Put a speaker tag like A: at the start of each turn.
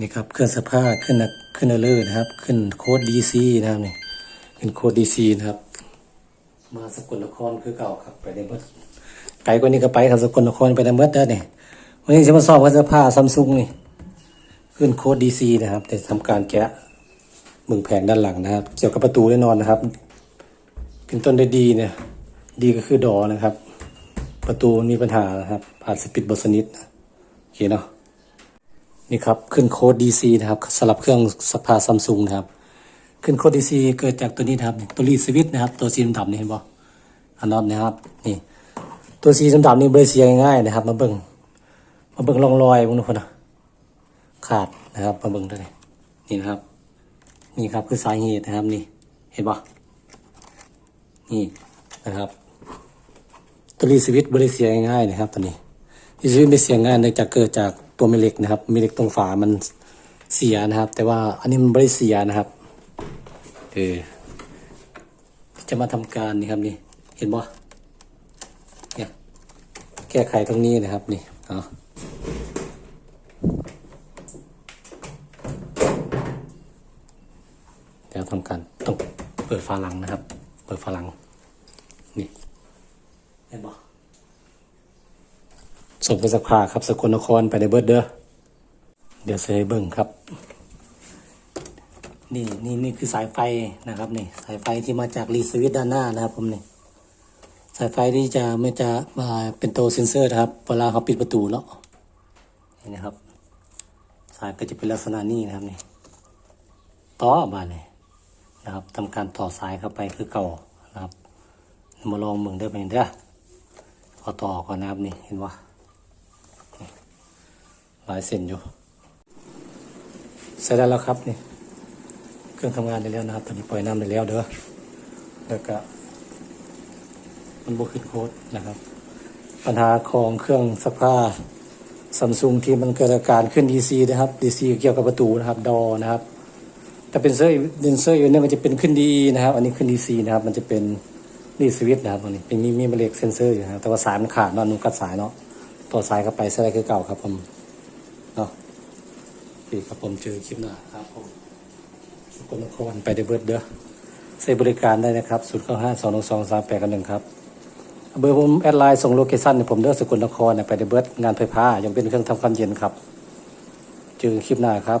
A: นี่ครับเครื่องซักผ้าขึ้นนะขึ้นเลอร์นะครับ ขึ้นโค้ดดีซีนะครับนี่ขึ้นโค้ดดีซีนะครับ มาสกลนครคือเก่าครับไปได้เมื่อไกลกว่านี้ก็ไปครับสกลนครไปได้เมื่อเด้อนี่วันนี้จะมาสอบเครื่องซักผ้าซัมซุงนี่ขึ้นโค้ดดีซีนะครับ แต่ทำการแกะมึงแผงด้านหลังนะครับ เกี่ยวกับประตูแน่นอนนะครับขึ้นต้นได้ดีเนี่ย ดีก็คือดอนะครับ ประตูมีปัญหานะครับอาจจะปิดบทสนิทโอเคเนาะ นี่ครับขึ้นโค้ด DC นะครับสำหรับเครื่องสักผ้าซัมซุงนะครับ ขึ้นโค้ด DC เกิดจากตัวนี้นะครับ ตัวรีดสวิตนะครับ ตัวสีดำๆนี่เห็นบ่อันนอตนะครับนี่ตัวสีดำๆนี่เบรเสียง่ายๆนะครับ มาเบิ่งมาเบิ่งร่องรอยพวกนี้คนนะขาดนะครับมาเบิ่งด้วยนี่นะครับ นี่ครับคือสาเหตุนะครับนี่เห็นบ่นี่นะครับตัวรีสวิตเบรเสียง่ายๆนะครับตัวนี้ ที่ชีวิตไม่เสียงงายเนื่องจากเกิดจากตัวแม่เหล็กนะครับแม่เหล็กตรงฝามันเสียนะครับ แต่ว่าอันนี้มันไม่ได้เสียนะครับเออจะมาทำการนี่ครับนี่ เห็นบ่เนี่ยแก้ไขตรงนี้นะครับนี่เอาเดี๋ยวทำการต้องเปิดฝาหลังนะครับ เปิดฝาหลังนี่เห็นบ่ ส่งไปสักผ้าครับสกลนครไปในเบิร์ดเด้อเดี๋ยวเซเบิ้งครับ นี่นี่นี่คือสายไฟนะครับนี่สายไฟที่มาจากรีสวิตด้านหน้านะครับผมนี่สายไฟที่จะไม่จะมาเป็นตัวเซ็นเซอร์นะครับเวลาเขาปิดประตูแล้วนี่นะครับ สายก็จะเป็นลักษณะนี้นะครับนี่ต่อบาเลยนะครับทำการต่อสายเข้าไปคือเก่านะครับมาลองเมืองเด้อไปเด้อขอต่อก่อนนะครับนี่เห็นว่า หลายเส้นอยู่ใส่ได้แล้วครับนี่เครื่องทำงานได้แล้วนะครับตอนนี้ปล่อยน้ำได้แล้วเด้อแล้วก็มันบวขึ้นโค้ดนะครับ ปัญหาของเครื่องซักผ้าซัมซุงที่มันเกิดอาการขึ้น DC นะครับ DC เกี่ยวกับประตูนะครับ ดอนะครับ แต่เป็นเซอร์เดนเซอร์อยู่เนี่ยมันจะเป็นขึ้นดีนะครับ อันนี้ขึ้น DC นะครับ มันจะเป็นรีสวิตช์นะครับตรงนี้เป็นมีมีมาเล็กเซนเซอร์อยู่นะแต่ว่าสายมันขาดเนาะนุ่กัดสายเนาะต่อสายเข้าไปใส่ได้คือเก่าครับผม เนาะปีครับผมเจอคลิปหน้าครับผมสกลนครไปได้เบิร์ดเด้อเซฟบริการได้นะครับศูนย์เก้าห้าสองสองสามแปดกันหนึ่งครับเบอร์ผมแอดไลน์ส่งโลเคชั่นผมเด้อสกลนครเนี่ยไปได้เบิร์ดงานไฟฟ้ายังเป็นเครื่องทำความเย็นครับ เจอคลิปหน้าครับ